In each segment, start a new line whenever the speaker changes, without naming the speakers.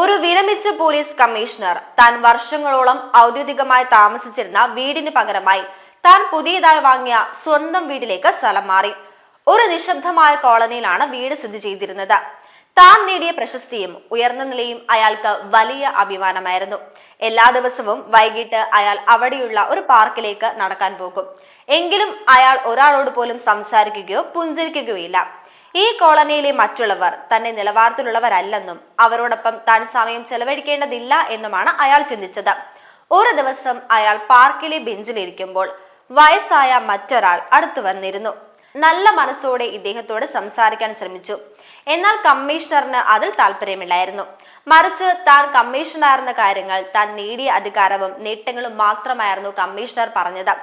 ഒരു വിരമിച്ച police commissioner താൻ വർഷങ്ങളോളം ഔദ്യോഗികമായി താമസിച്ചിരുന്ന വീടിന് പകരമായി താൻ പുതിയതായി വാങ്ങിയ സ്വന്തം വീട്ടിലേക്ക് സ്ഥലം മാറി. ഒരു നിശബ്ദമായ കോളനിയിലാണ് വീട് സ്ഥിതി ചെയ്തിരുന്നത്. താൻ നേടിയ പ്രശസ്തിയും ഉയർന്ന നിലയും അയാൾക്ക് വലിയ അഭിമാനമായിരുന്നു. എല്ലാ ദിവസവും വൈകിട്ട് അയാൾ അവിടെയുള്ള ഒരു പാർക്കിലേക്ക് നടക്കാൻ പോകും. എങ്കിലും അയാൾ ഒരാളോട് പോലും സംസാരിക്കുകയോ പുഞ്ചരിക്കുകയോ ഇല്ല. ഈ കോളനിയിലെ മറ്റുള്ളവർ തന്നെ നിലവാരത്തിലുള്ളവരല്ലെന്നും അവരോടൊപ്പം താൻ സമയം ചെലവഴിക്കേണ്ടതില്ല എന്നുമാണ് അയാൾ ചിന്തിച്ചത്. ഒരു ദിവസം അയാൾ പാർക്കിലെ ബെഞ്ചിലിരിക്കുമ്പോൾ വയസ്സായ മറ്റൊരാൾ അടുത്തു വന്നിരുന്നു. നല്ല മനസ്സോടെ ഇദ്ദേഹത്തോട് സംസാരിക്കാൻ ശ്രമിച്ചു. എന്നാൽ കമ്മീഷണറിന് അതിൽ താല്പര്യമില്ലായിരുന്നു മറിച്ച് താൻ കമ്മീഷണറായിരുന്ന കാര്യങ്ങൾ താൻ നേടിയ അധികാരവും നേട്ടങ്ങളും മാത്രമായിരുന്നു കമ്മീഷണർ പറഞ്ഞത്.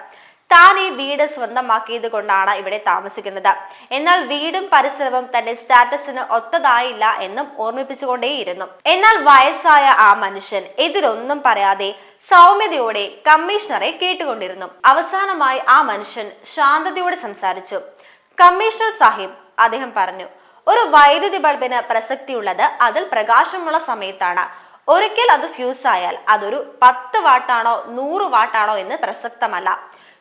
താൻ ഈ വീട് സ്വന്തമാക്കിയത് കൊണ്ടാണ് ഇവിടെ താമസിക്കുന്നത്. എന്നാൽ വീടും പരിസരവും തന്റെ സ്റ്റാറ്റസിന് ഒത്തതായില്ല എന്നും ഓർമ്മിപ്പിച്ചുകൊണ്ടേയിരുന്നു. എന്നാൽ വയസ്സായ ആ മനുഷ്യൻ എതിരൊന്നും പറയാതെ സൗമ്യതയോടെ കമ്മീഷണറെ കേട്ടുകൊണ്ടിരുന്നു. അവസാനമായി ആ മനുഷ്യൻ ശാന്തതയോടെ സംസാരിച്ചു. കമ്മീഷണർ സാഹിബ് അദ്ദേഹം പറഞ്ഞു ഒരു വൈദ്യുതി ബൾബിന് പ്രസക്തിയുള്ളത് അതിൽ പ്രകാശമുള്ള സമയത്താണ്. ഒരിക്കൽ അത് ഫ്യൂസ് ആയാൽ അതൊരു പത്ത് വാട്ടാണോ നൂറ് വാട്ടാണോ എന്ന് പ്രസക്തമല്ല.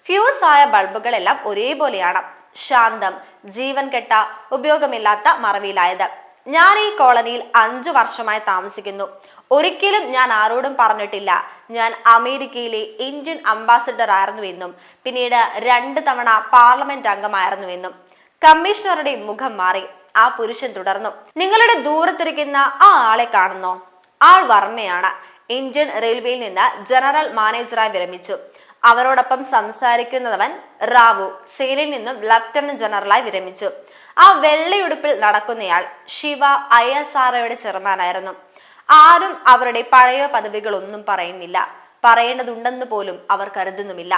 ഫ്യൂസ് ആയ ബൾബുകളെല്ലാം ഒരേപോലെയാണ്. ശാന്തം ജീവൻ കെട്ട ഉപയോഗമില്ലാത്ത മറവിയിലായത്. ഞാൻ ഈ കോളനിയിൽ അഞ്ചു വർഷമായി താമസിക്കുന്നു. ഒരിക്കലും ഞാൻ ആരോടും പറഞ്ഞിട്ടില്ല. ഞാൻ അമേരിക്കയിലെ ഇന്ത്യൻ അംബാസിഡർ ആയിരുന്നുവെന്നും പിന്നീട് രണ്ട് തവണ പാർലമെന്റ് അംഗമായിരുന്നുവെന്നും കമ്മീഷണറുടെ മുഖം മാറി. ആ പുരുഷൻ തുടർന്നു. നിങ്ങളുടെ ദൂരത്തിരിക്കുന്ന ആ ആളെ കാണുന്നോ? ആൾ വർമ്മയാണ്. ഇന്ത്യൻ റെയിൽവേയിൽ നിന്ന് ജനറൽ മാനേജറായി വിരമിച്ചു. അവരോടൊപ്പം സംസാരിക്കുന്നവൻ റാവു സേനയിൽ നിന്നും ലഫ്റ്റനന്റ് ജനറലായി വിരമിച്ചു. ആ വെള്ളയുടുപ്പിൽ നടക്കുന്നയാൾ ശിവ ഐ എസ് ആർഒയുടെ ചെയർമാനായിരുന്നു. ആരും അവരുടെ പഴയ പദവികളൊന്നും പറയുന്നില്ല. പറയേണ്ടതുണ്ടെന്ന് പോലും അവർ കരുതുന്നുമില്ല.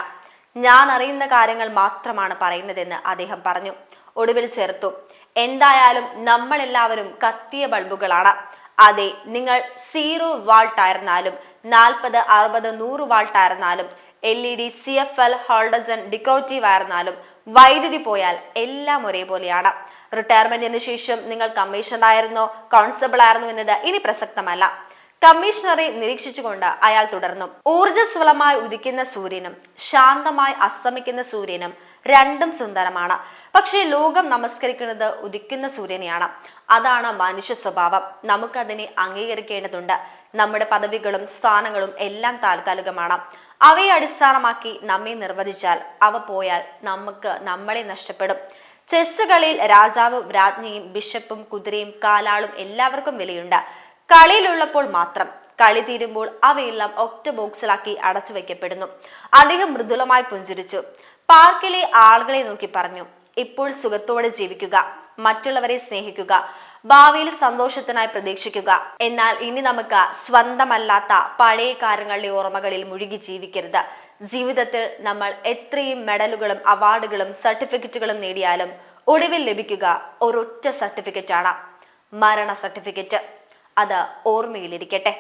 ഞാൻ അറിയുന്ന കാര്യങ്ങൾ മാത്രമാണ് പറയുന്നതെന്ന് അദ്ദേഹം പറഞ്ഞു. ഒടുവിൽ ചേർത്തു. എന്തായാലും നമ്മളെല്ലാവരും കത്തിയ ബൾബുകളാണ്. അതെ നിങ്ങൾ സീറോ വാൾട്ട് ആയിരുന്നാലും നാൽപ്പത് അറുപത് നൂറ് വാൾട്ട് ആയിരുന്നാലും L E D C F L ഹോൾഡസൺ decorative ആയിരുന്നാലും വൈദ്യുതി പോയാൽ എല്ലാം ഒരേപോലെയാണ്. റിട്ടയർമെന്റിന് ശേഷം നിങ്ങൾ കമ്മീഷണറായിരുന്നോ കോൺസ്റ്റബിൾ ആയിരുന്നു എന്നത് ഇനി പ്രസക്തമല്ല. കമ്മീഷണറെ നിരീക്ഷിച്ചുകൊണ്ട് അയാൾ തുടർന്നു. ഊർജസ്വലമായി ഉദിക്കുന്ന സൂര്യനും ശാന്തമായി അസ്തമിക്കുന്ന സൂര്യനും രണ്ടും സുന്ദരമാണ്. പക്ഷേ ലോകം നമസ്കരിക്കുന്നത് ഉദിക്കുന്ന സൂര്യനെയാണ്. അതാണ് മനുഷ്യ സ്വഭാവം. നമുക്കതിനെ അംഗീകരിക്കേണ്ടതുണ്ട്. നമ്മുടെ പദവികളും സ്ഥാനങ്ങളും എല്ലാം താൽക്കാലികമാണ്. അവയെ അടിസ്ഥാനമാക്കി നമ്മെ നിർവചിച്ചാൽ അവ പോയാൽ നമുക്ക് നമ്മളെ നഷ്ടപ്പെടും. ചെസ് കളിയിൽ രാജാവും രാജ്ഞിയും ബിഷപ്പും കുതിരയും കാലാളും എല്ലാവർക്കും വിലയുണ്ട്. കളിയിലുള്ളപ്പോൾ മാത്രം. കളി തീരുമ്പോൾ അവയെല്ലാം ഒറ്റ ബോക്സിലാക്കി അടച്ചു വയ്ക്കപ്പെടുന്നു. അദ്ദേഹം മൃദുലമായി പുഞ്ചിരിച്ചു. പാർക്കിലെ ആളുകളെ നോക്കി പറഞ്ഞു ഇപ്പോൾ സുഖത്തോടെ ജീവിക്കുക മറ്റുള്ളവരെ സ്നേഹിക്കുക ഭാവിയിൽ സന്തോഷത്തിനായി പ്രതീക്ഷിക്കുക. എന്നാൽ ഇനി നമുക്ക് സ്വന്തമല്ലാത്ത പഴയ കാര്യങ്ങളുടെ ഓർമ്മകളിൽ മുഴുകി ജീവിക്കരുത്. ജീവിതത്തിൽ നമ്മൾ എത്രയും മെഡലുകളും അവാർഡുകളും സർട്ടിഫിക്കറ്റുകളും നേടിയാലും ഒടുവിൽ ലഭിക്കുക ഒരൊറ്റ സർട്ടിഫിക്കറ്റാണ്. മരണ സർട്ടിഫിക്കറ്റ്. അത് ഓർമ്മയിലിരിക്കട്ടെ.